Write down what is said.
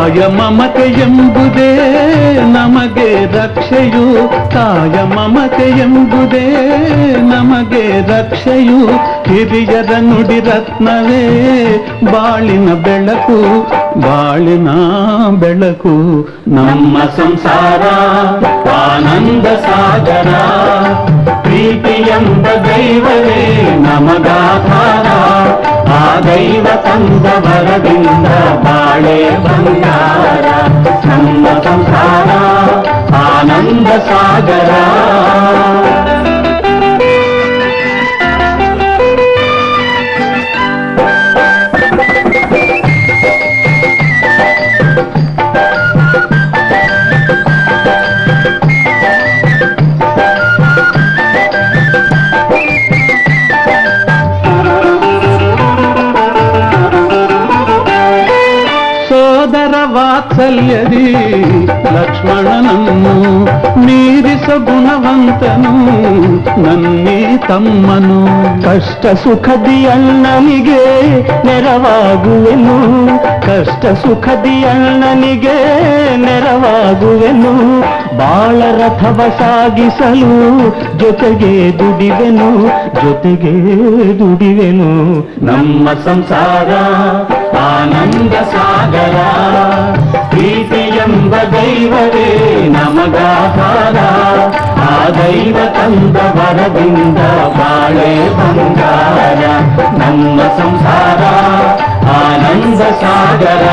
ತಾಯ ಮಮತೆ ಎಂಬುದೇ ನಮಗೆ ರಕ್ಷೆಯು. ತಾಯ ಮಮತೆ ಎಂಬುದೇ ನಮಗೆ ರಕ್ಷೆಯು. ಹಿರಿಯರ ನುಡಿ ರತ್ನವೇ, ಬಾಳಿನ ಬೆಳಕು ಬಾಳಿನ ಬೆಳಕು. ನಮ್ಮ ಸಂಸಾರ, ಆನಂದ ಸಾಗರ. ಪ್ರೀತಿ ಎಂಬ ದೈವವೇ, ನಮಗಾಧಾರ. ದೈವ ತಂದ ವರದಿಂದ ಬಾಳೆ ಬಂಗಾರ ನಮ್ಮ ಸಂಸಾರ ಆನಂದ ಸಾಗರ ವಾತ್ಸಲ್ಯದಿ ಲಕ್ಷ್ಮಣನನ್ನು ಮೀರಿಸ ಗುಣವಂತನು ನನ್ನಿ ತಮ್ಮನು. ಕಷ್ಟ ಸುಖದಿ ಅಣ್ಣನಿಗೆ ನೆರವಾಗುವೆನು. ಕಷ್ಟ ಸುಖದಿ ಅಣ್ಣನಿಗೆ ನೆರವಾಗುವೆನು. ಬಾಳ ರಥವ ಸಾಗಿಸಲು ಜೊತೆಗೆ ದುಡಿವೆನು. ಜೊತೆಗೆ ದುಡಿವೆನು. ನಮ್ಮ ಸಂಸಾರ ಆನಂದ ಸಾಗರ. ಪ್ರೀತಿ ಎಂಬ ದೈವವೇ ನಮಗಾಧಾರ ಆ ದೈವ ತಂದ ವರದಿಂದ ಬಾಳೆ ಬಂಗಾರ ನಮ್ಮ ಸಂಸಾರ ಆನಂದ ಸಾಗರ